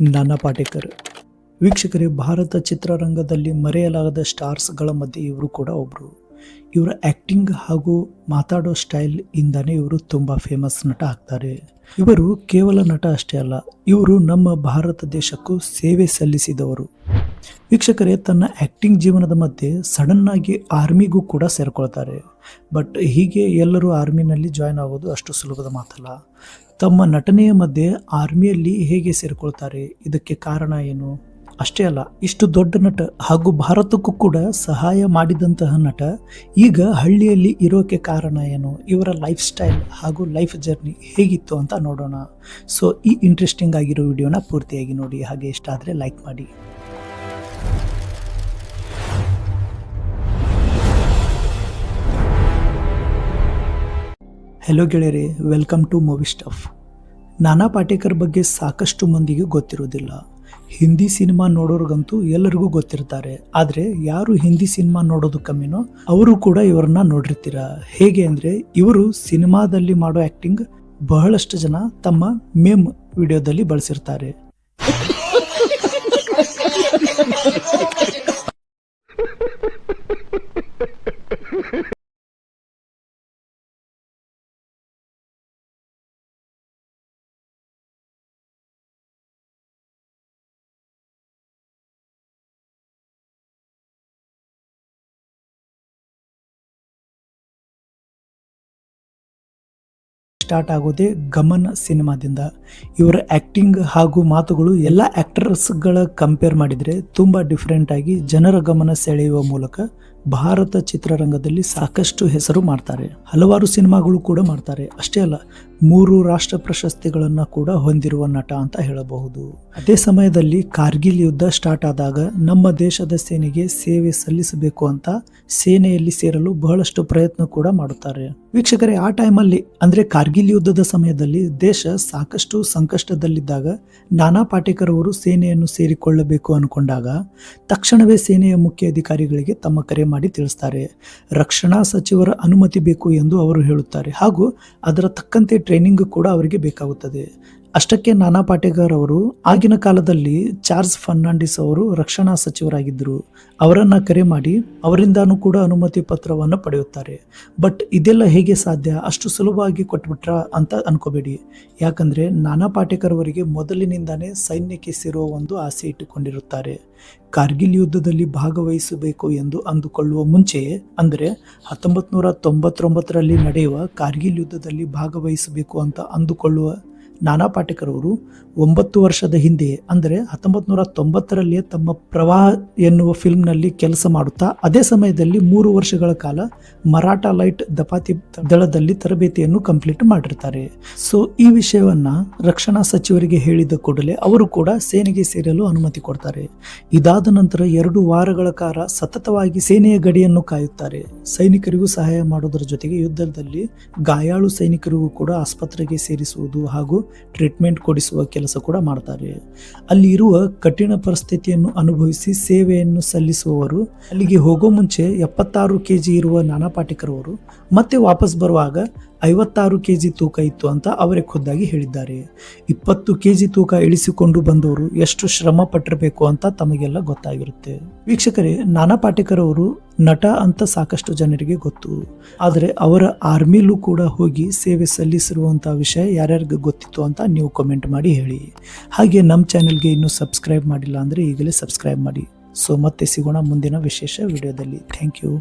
ನಾನಾ ಪಾಟೇಕರ್. ವೀಕ್ಷಕರೇ, ಭಾರತ ಚಿತ್ರರಂಗದಲ್ಲಿ ಮರೆಯಲಾಗದ ಸ್ಟಾರ್ಸ್ಗಳ ಮಧ್ಯೆ ಇವರು ಕೂಡ ಒಬ್ಬರು ಇವರ ಆ್ಯಕ್ಟಿಂಗ್ ಹಾಗೂ ಮಾತಾಡೋ ಸ್ಟೈಲ್ ಇಂದಾನೆ ಇವರು ತುಂಬ ಫೇಮಸ್ ನಟ ಆಗ್ತಾರೆ. ಇವರು ಕೇವಲ ನಟ ಅಷ್ಟೇ ಅಲ್ಲ, ಇವರು ನಮ್ಮ ಭಾರತ ದೇಶಕ್ಕೂ ಸೇವೆ ಸಲ್ಲಿಸಿದವರು. ವೀಕ್ಷಕರೇ, ತನ್ನ ಆ್ಯಕ್ಟಿಂಗ್ ಜೀವನದ ಮಧ್ಯೆ ಸಡನ್ ಆಗಿ ಆರ್ಮಿಗೂ ಕೂಡ ಸೇರಿಕೊಳ್ತಾರೆ. ಬಟ್ ಹೀಗೆ ಎಲ್ಲರೂ ಆರ್ಮಿನಲ್ಲಿ ಜಾಯ್ನ್ ಆಗೋದು ಅಷ್ಟು ಸುಲಭದ ಮಾತಲ್ಲ. ತಮ್ಮ ನಟನೆಯ ಮಧ್ಯೆ ಆರ್ಮಿಯಲ್ಲಿ ಹೇಗೆ ಸೇರಿಕೊಳ್ತಾರೆ, ಇದಕ್ಕೆ ಕಾರಣ ಏನು? ಅಷ್ಟೇ ಅಲ್ಲ, ಇಷ್ಟು ದೊಡ್ಡ ನಟ ಹಾಗೂ ಭಾರತಕ್ಕೂ ಕೂಡ ಸಹಾಯ ಮಾಡಿದಂತಹ ನಟ ಈಗ ಹಳ್ಳಿಯಲ್ಲಿ ಇರೋಕೆ ಕಾರಣ ಏನು? ಇವರ ಲೈಫ್ ಸ್ಟೈಲ್ ಹಾಗೂ ಲೈಫ್ ಜರ್ನಿ ಹೇಗಿತ್ತು ಅಂತ ನೋಡೋಣ. ಸೊ ಈ ಇಂಟ್ರೆಸ್ಟಿಂಗ್ ಆಗಿರೋ ವಿಡಿಯೋನ ಪೂರ್ತಿಯಾಗಿ ನೋಡಿ, ಹಾಗೆ ಇಷ್ಟ ಆದರೆ ಲೈಕ್ ಮಾಡಿ. ಹೆಲೋ ಗೆಳೆಯರೇ ವೆಲ್ಕಮ್ ಟು ಮೂವಿ ಸ್ಟಫ್ ನಾನಾ ಪಾಟೇಕರ್ ಬಗ್ಗೆ ಸಾಕಷ್ಟು ಮಂದಿಗೆ ಗೊತ್ತಿರೋದಿಲ್ಲ ಹಿಂದಿ ಸಿನಿಮಾ ನೋಡೋರ್ಗಂತೂ ಎಲ್ಲರಿಗೂ ಗೊತ್ತಿರ್ತಾರೆ. ಆದರೆ ಯಾರು ಹಿಂದಿ ಸಿನಿಮಾ ನೋಡೋದು ಕಮ್ಮಿನೋ, ಅವರು ಕೂಡ ಇವರನ್ನ ನೋಡಿರ್ತೀರ. ಹೇಗೆ ಅಂದರೆ, ಇವರು ಸಿನಿಮಾದಲ್ಲಿ ಮಾಡೋ ಆ್ಯಕ್ಟಿಂಗ್ ಬಹಳಷ್ಟು ಜನ ತಮ್ಮ ಮೇಮ್ ವಿಡಿಯೋದಲ್ಲಿ ಬಳಸಿರ್ತಾರೆ. ಸ್ಟಾರ್ಟ್ ಆಗೋದೇ ಗಮನ್ ಸಿನಿಮಾದಿಂದ. ಇವರ ಆ್ಯಕ್ಟಿಂಗ್ ಹಾಗೂ ಮಾತುಗಳು ಎಲ್ಲ ಆ್ಯಕ್ಟರ್ಸ್ಗಳ ಕಂಪೇರ್ ಮಾಡಿದರೆ ತುಂಬ ಡಿಫ್ರೆಂಟಾಗಿ ಜನರ ಗಮನ ಸೆಳೆಯುವ ಮೂಲಕ ಭಾರತ ಚಿತ್ರರಂಗದಲ್ಲಿ ಸಾಕಷ್ಟು ಹೆಸರು ಮಾಡ್ತಾರೆ. ಹಲವಾರು ಸಿನಿಮಾಗಳು ಕೂಡ ಮಾಡ್ತಾರೆ. ಅಷ್ಟೇ ಅಲ್ಲ, ಮೂರು ರಾಷ್ಟ್ರ ಪ್ರಶಸ್ತಿಗಳನ್ನು ಕೂಡ ಹೊಂದಿರುವ ನಟ ಅಂತ ಹೇಳಬಹುದು. ಅದೇ ಸಮಯದಲ್ಲಿ ಕಾರ್ಗಿಲ್ ಯುದ್ಧ ಸ್ಟಾರ್ಟ್ ಆದಾಗ ನಮ್ಮ ದೇಶದ ಸೇನೆಗೆ ಸೇವೆ ಸಲ್ಲಿಸಬೇಕು ಅಂತ ಸೇನೆಯಲ್ಲಿ ಸೇರಲು ಬಹಳಷ್ಟು ಪ್ರಯತ್ನ ಕೂಡ ಮಾಡುತ್ತಾರೆ. ವೀಕ್ಷಕರೇ, ಆ ಟೈಮಲ್ಲಿ ಅಂದ್ರೆ ಕಾರ್ಗಿಲ್ ಯುದ್ಧದ ಸಮಯದಲ್ಲಿ ದೇಶ ಸಾಕಷ್ಟು ಸಂಕಷ್ಟದಲ್ಲಿದ್ದಾಗ ನಾನಾ ಪಾಟೇಕರ್ ಅವರು ಸೇನೆಯನ್ನು ಸೇರಿಕೊಳ್ಳಬೇಕು ಅನ್ಕೊಂಡಾಗ ತಕ್ಷಣವೇ ಸೇನೆಯ ಮುಖ್ಯ ಅಧಿಕಾರಿಗಳಿಗೆ ತಮ್ಮ ಕರೆ ಮಾಡಿ ತಿಳಿಸ್ತಾರೆ. ರಕ್ಷಣಾ ಸಚಿವರ ಅನುಮತಿ ಬೇಕು ಎಂದು ಅವರು ಹೇಳುತ್ತಾರೆ. ಹಾಗೂ ಅದರ ತಕ್ಕಂತೆ ಟ್ರೈನಿಂಗ್ ಕೂಡ ಅವರಿಗೆ ಬೇಕಾಗುತ್ತದೆ. ಅಷ್ಟಕ್ಕೆ ನಾನಾ ಪಾಟೇಕರ್ ಅವರು ಆಗಿನ ಕಾಲದಲ್ಲಿ ಚಾರ್ಲ್ಸ್ ಫರ್ನಾಂಡಿಸ್ ಅವರು ರಕ್ಷಣಾ ಸಚಿವರಾಗಿದ್ದರು. ಅವರನ್ನು ಕರೆ ಮಾಡಿ ಅವರಿಂದಾನೂ ಕೂಡ ಅನುಮತಿ ಪತ್ರವನ್ನು ಪಡೆಯುತ್ತಾರೆ. ಬಟ್ ಇದೆಲ್ಲ ಹೇಗೆ ಸಾಧ್ಯ? ಅಷ್ಟು ಸುಲಭವಾಗಿ ಕೊಟ್ಬಿಟ್ರ ಅಂತ ಅನ್ಕೋಬೇಡಿ. ಯಾಕಂದರೆ ನಾನಾ ಪಾಟೇಕರ್ ಅವರಿಗೆ ಮೊದಲಿನಿಂದಾನೇ ಸೈನ್ಯಕ್ಕೆ ಸೇರುವ ಒಂದು ಆಸೆ ಇಟ್ಟುಕೊಂಡಿರುತ್ತಾರೆ. ಕಾರ್ಗಿಲ್ ಯುದ್ಧದಲ್ಲಿ ಭಾಗವಹಿಸಬೇಕು ಎಂದು ಅಂದುಕೊಳ್ಳುವ ಮುಂಚೆಯೇ ಅಂದರೆ ಹತ್ತೊಂಬತ್ತು ನೂರ ತೊಂಬತ್ತೊಂಬತ್ತರಲ್ಲಿ ನಡೆಯುವ ಕಾರ್ಗಿಲ್ ಯುದ್ಧದಲ್ಲಿ ಭಾಗವಹಿಸಬೇಕು ಅಂತ ಅಂದುಕೊಳ್ಳುವ ನಾನಾ ಪಾಟೇಕರ್ ಅವರು ಒಂಬತ್ತು ವರ್ಷದ ಹಿಂದೆ, ಅಂದರೆ ಹತ್ತೊಂಬತ್ತು ನೂರ ತೊಂಬತ್ತರಲ್ಲಿಯೇ ತಮ್ಮ ಪ್ರವಾಹ ಎನ್ನುವ ಫಿಲ್ಮ್ನಲ್ಲಿ ಕೆಲಸ ಮಾಡುತ್ತಾ, ಅದೇ ಸಮಯದಲ್ಲಿ ಮೂರು ವರ್ಷಗಳ ಕಾಲ ಮರಾಠ ಲೈಟ್ ದಪಾತಿ ದಳದಲ್ಲಿ ತರಬೇತಿಯನ್ನು ಕಂಪ್ಲೀಟ್ ಮಾಡಿರ್ತಾರೆ. ಸೊ, ಈ ವಿಷಯವನ್ನ ರಕ್ಷಣಾ ಸಚಿವರಿಗೆ ಹೇಳಿದ ಕೂಡಲೇ ಅವರು ಕೂಡ ಸೇನೆಗೆ ಸೇರಲು ಅನುಮತಿ ಕೊಡ್ತಾರೆ. ಇದಾದ ನಂತರ ಎರಡು ವಾರಗಳ ಕಾಲ ಸತತವಾಗಿ ಸೇನೆಯ ಗಡಿಯನ್ನು ಕಾಯುತ್ತಾರೆ. ಸೈನಿಕರಿಗೂ ಸಹಾಯ ಮಾಡೋದರ ಜೊತೆಗೆ ಯುದ್ಧದಲ್ಲಿ ಗಾಯಾಳು ಸೈನಿಕರಿಗೂ ಕೂಡ ಆಸ್ಪತ್ರೆಗೆ ಸೇರಿಸುವುದು ಹಾಗೂ ಟ್ರೀಟ್ಮೆಂಟ್ ಕೊಡಿಸುವ ಕೆಲಸ ಕೂಡ ಮಾಡ್ತಾರೆ. ಅಲ್ಲಿ ಇರುವ ಕಠಿಣ ಪರಿಸ್ಥಿತಿಯನ್ನು ಅನುಭವಿಸಿ ಸೇವೆಯನ್ನು ಸಲ್ಲಿಸುವವರು, ಅಲ್ಲಿಗೆ ಹೋಗೋ ಮುಂಚೆ ಎಪ್ಪತ್ತಾರು ಕೆ ಜಿ ಇರುವ ನಾನಾ ಪಾಟಿಕರವರು ಮತ್ತೆ ವಾಪಸ್ ಬರುವಾಗ ಐವತ್ತಾರು ಕೆ ಜಿ ತೂಕ ಇತ್ತು ಅಂತ ಅವರೇ ಖುದ್ದಾಗಿ ಹೇಳಿದ್ದಾರೆ. ಇಪ್ಪತ್ತು ಕೆ ಜಿ ತೂಕ ಇಳಿಸಿಕೊಂಡು ಬಂದವರು ಎಷ್ಟು ಶ್ರಮ ಪಟ್ಟಿರಬೇಕು ಅಂತ ತಮಗೆಲ್ಲ ಗೊತ್ತಾಗಿರುತ್ತೆ. ವೀಕ್ಷಕರೇ, ನಾನಾ ಪಾಟೇಕರ್ ಅವರು ನಟ ಅಂತ ಸಾಕಷ್ಟು ಜನರಿಗೆ ಗೊತ್ತು. ಆದರೆ ಅವರ ಆರ್ಮಿಲೂ ಕೂಡ ಹೋಗಿ ಸೇವೆ ಸಲ್ಲಿಸಿರುವಂಥ ವಿಷಯ ಯಾರ್ಯಾರಿಗೆ ಗೊತ್ತಿತ್ತು ಅಂತ ನೀವು ಕಮೆಂಟ್ ಮಾಡಿ ಹೇಳಿ. ಹಾಗೆ ನಮ್ಮ ಚಾನೆಲ್ಗೆ ಇನ್ನೂ ಸಬ್ಸ್ಕ್ರೈಬ್ ಮಾಡಿಲ್ಲ ಅಂದರೆ ಈಗಲೇ ಸಬ್ಸ್ಕ್ರೈಬ್ ಮಾಡಿ. ಸೊ ಮತ್ತೆ ಸಿಗೋಣ ಮುಂದಿನ ವಿಶೇಷ ವಿಡಿಯೋದಲ್ಲಿ. Thank you